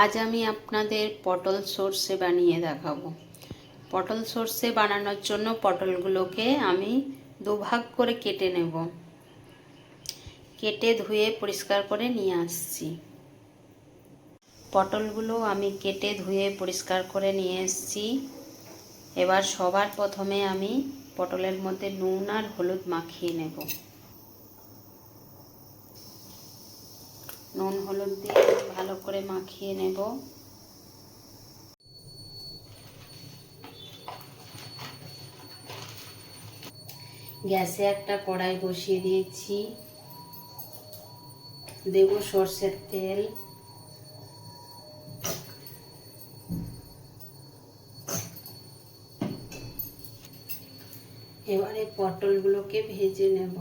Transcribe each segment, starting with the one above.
আজ আমি আপনাদের পটল সর্ষে বানিয়ে দেখাবো। পটল সর্ষে বানানোর জন্য পটলগুলোকে আমি দুভাগ করে কেটে নেব। কেটে ধুয়ে পরিষ্কার করে নিয়ে আসছি। পটলগুলো আমি কেটে ধুয়ে পরিষ্কার করে নিয়ে এসেছি। এবার সবার প্রথমে আমি পটলের মধ্যে নুন আর হলুদ মাখিয়ে নেব। নুন, হলুদ দিয়ে ভালো করে মাখিয়ে নেব। গ্যাসে একটা কড়াই বসিয়ে দিয়েছি। দেব সর্ষের তেল। এবারে পটলগুলোকে ভেজে নেব।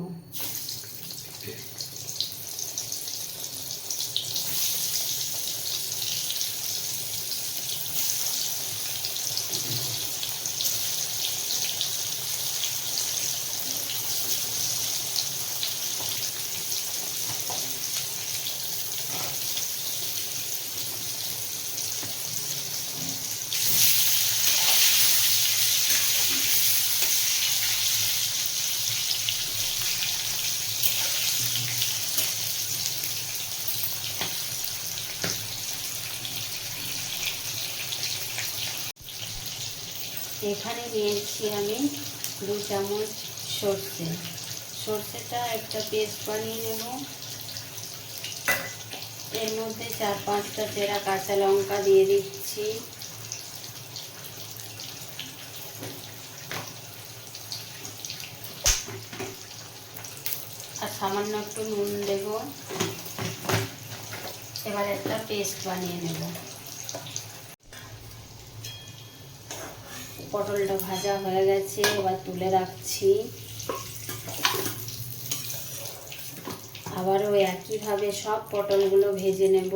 এখানে নিয়েছি আমি দু চামচ সর্ষে। সর্ষেটা একটা পেস্ট বানিয়ে নেব। এর মধ্যে চার পাঁচটা চেরা কাঁচা লঙ্কা দিয়ে দিচ্ছি। আর সামান্য একটু নুন দেব। এবার একটা পেস্ট বানিয়ে নেব। পটলটা ভাজা হয়ে গেছে এবার তুলে রাখছি। আবারও একইভাবে সব পটলগুলো ভেজে নেব।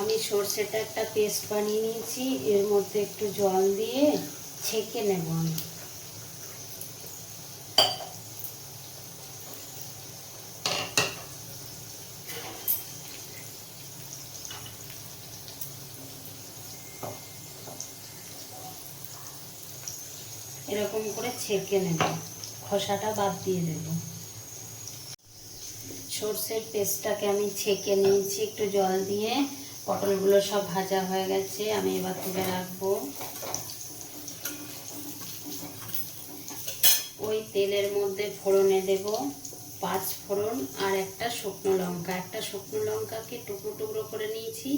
আমি সর্ষেটা একটা পেস্ট বানিয়ে নিয়েছি, এর মধ্যে একটু জল দিয়ে ছেঁকে নেব আমি। এরকম করে ছেঁকে নেব, খোসাটা বাদ দিয়ে দেব। সর্ষের পেস্টটাকে আমি ছেঁকে নিয়েছি, একটু জল দিয়ে পটলগুলো সব ভাজা হয়ে গেছে, আমি এবার তুলে রাখব। ওই তেলের মধ্যে ফোড়নে দেব পাঁচ ফোড়ন আর একটা শুকনো লঙ্কা। একটা শুকনো লঙ্কাকে টুকরো টুকরো করে নিয়েছি।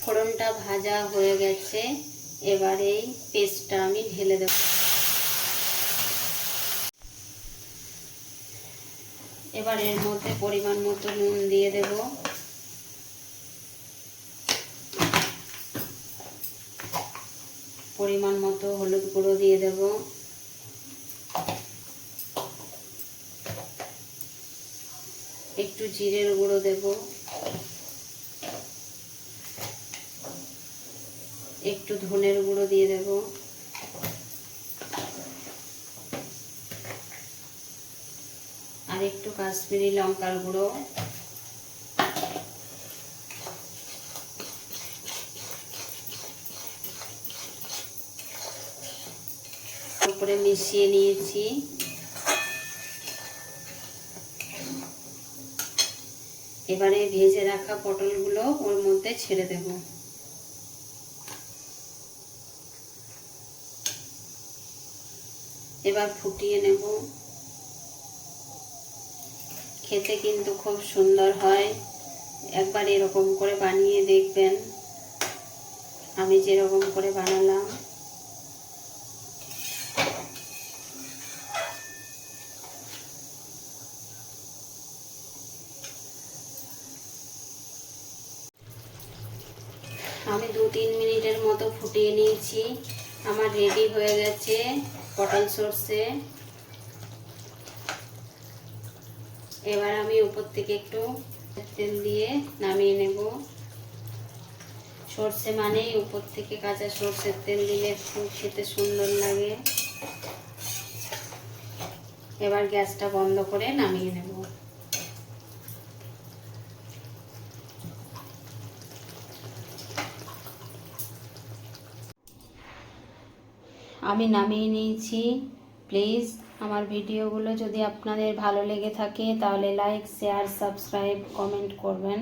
ফোড়নটা ভাজা হয়ে গেছে। এবার এই পেস্টটা আমি ঢেলে দেব। এবার এর মধ্যে পরিমাণ মতো নুন দিয়ে দেব। পরিমাণ মতো হলুদ গুঁড়ো দিয়ে দেব। একটু জিরের গুঁড়ো দেব। একটু ধনের গুঁড়ো দিয়ে দেব। একটু কাশ্মীরি লঙ্কার গুঁড়ো। উপরে মিশিয়ে নিয়েছি। এবারে ভেজে রাখা পটলগুলো ওর মধ্যে ছেড়ে দেবো। এবার ফুটিয়ে নেব। খেতে কিন্তু খুব সুন্দর হয়। একবার এরকম করে বানিয়ে দেখবেন। আমি যেরকম করে বানালাম। আমি দু তিন মিনিটের মতো ফুটিয়ে নিয়েছি। আমার রেডি হয়ে গেছে পটল সর্ষে। এবার আমি উপর থেকে একটু তেল দিয়ে নামিয়ে নেব। সর্ষে মানেই উপর থেকে কাঁচা সর্ষের তেল দিলে খুব খেতে সুন্দর লাগে। এবার গ্যাসটা বন্ধ করে নামিয়ে নেব। আমি নামিয়ে নিয়েছি। প্লিজ আমার ভিডিওগুলো যদি আপনাদের ভালো লেগে থাকে তাহলে লাইক শেয়ার সাবস্ক্রাইব কমেন্ট করবেন।